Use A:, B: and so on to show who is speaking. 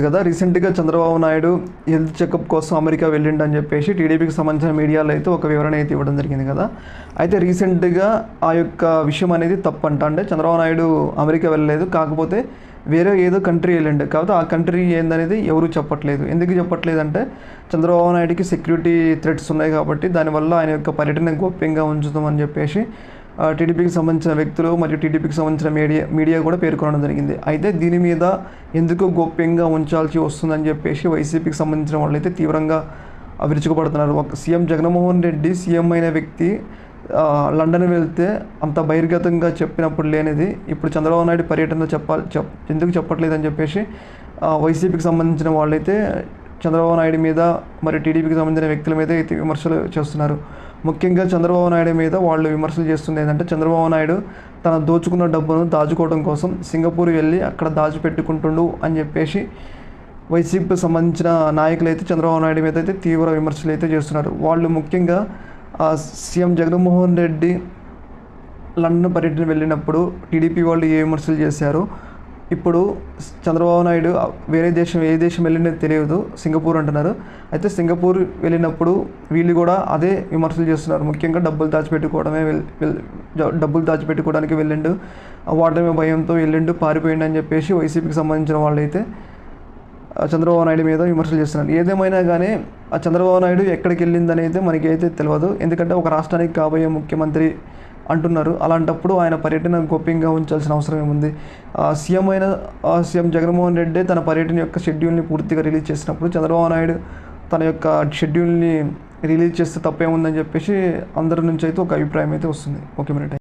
A: కదా రీసెంట్గా Chandrababu Naidu health checkup కోసం అమెరికా వెళ్ళిండు అని చెప్పేసి టీడీపీకి సంబంధించిన మీడియాలో అయితే ఒక వివరణ అయితే ఇవ్వడం జరిగింది కదా. అయితే రీసెంట్గా ఆ యొక్క విషయం అనేది తప్పంట. అంటే చంద్రబాబు నాయుడు అమెరికా వెళ్ళలేదు కాకపోతే వేరే ఏదో కంట్రీ వెళ్ళిండు. కాకపోతే ఆ కంట్రీ ఏందనేది ఎవరు చెప్పట్లేదు. ఎందుకు చెప్పట్లేదు అంటే చంద్రబాబు నాయుడుకి సెక్యూరిటీ థ్రెట్స్ ఉన్నాయి కాబట్టి దానివల్ల ఆయన యొక్క పర్యటన గోప్యంగా ఉంచుతామని చెప్పేసి టీడీపీకి సంబంధించిన వ్యక్తులు మరియు టీడీపీకి సంబంధించిన మీడియా మీడియా కూడా పేర్కొనడం జరిగింది. అయితే దీని మీద ఎందుకు గోప్యంగా ఉంచాల్సి వస్తుందని చెప్పేసి వైసీపీకి సంబంధించిన వాళ్ళైతే తీవ్రంగా విరుచుకుపడుతున్నారు. ఒక సీఎం జగన్మోహన్ రెడ్డి సీఎం అయిన వ్యక్తి లండన్ వెళ్తే అంత బహిర్గతంగా చెప్పినప్పుడు లేనిది ఇప్పుడు చంద్రబాబు నాయుడు పర్యటనలో చెప్పాలి చెప్ ఎందుకు చెప్పట్లేదని చెప్పేసి వైసీపీకి సంబంధించిన వాళ్ళైతే చంద్రబాబు నాయుడు మీద మరి టీడీపీకి సంబంధించిన వ్యక్తుల మీద అయితే విమర్శలు చేస్తున్నారు. ముఖ్యంగా చంద్రబాబు నాయుడు మీద వాళ్ళు విమర్శలు చేస్తుంది ఏంటంటే చంద్రబాబు నాయుడు తన దోచుకున్న డబ్బును దాచుకోవడం కోసం సింగపూర్ వెళ్ళి అక్కడ దాచిపెట్టుకుంటుండు అని చెప్పేసి వైసీపీకి సంబంధించిన నాయకులు అయితే చంద్రబాబు నాయుడు మీద అయితే తీవ్ర విమర్శలు అయితే చేస్తున్నారు. వాళ్ళు ముఖ్యంగా ఆ, సీఎం జగన్మోహన్ రెడ్డి లండన్ పర్యటన వెళ్ళినప్పుడు టీడీపీ వాళ్ళు ఏ విమర్శలు చేశారు? ఇప్పుడు చంద్రబాబు నాయుడు వేరే దేశం ఏ దేశం వెళ్ళిందో తెలియదు సింగపూర్ అంటున్నారు. అయితే సింగపూర్ వెళ్ళినప్పుడు వీళ్ళు కూడా అదే విమర్శలు చేస్తున్నారు. ముఖ్యంగా డబ్బులు దాచిపెట్టుకోవడమే డబ్బులు దాచిపెట్టుకోవడానికి వెళ్ళిండు. ఆ వాటమే భయంతో వెళ్ళిండు పారిపోయిండు అని చెప్పేసి వైసీపీకి సంబంధించిన వాళ్ళైతే అయితే చంద్రబాబు నాయుడు మీద విమర్శలు చేస్తున్నారు. ఏదేమైనా కానీ ఆ చంద్రబాబు నాయుడు ఎక్కడికి వెళ్ళిందనేది మనకి అయితే తెలియదు ఎందుకంటే ఒక రాష్ట్రానికి కాబోయే ముఖ్యమంత్రి అంటున్నారు. అలాంటప్పుడు ఆయన పర్యటన గోప్యంగా ఉంచాల్సిన అవసరం ఏముంది? ఆ సీఎం అయిన సీఎం జగన్మోహన్ రెడ్డి తన పర్యటన యొక్క షెడ్యూల్ని పూర్తిగా రిలీజ్ చేసినప్పుడు చంద్రబాబు నాయుడు తన యొక్క షెడ్యూల్ని రిలీజ్ చేస్తే తప్పేముందని చెప్పేసి అందరి నుంచి అయితే ఒక అభిప్రాయం అయితే వస్తుంది. ఓకే మరి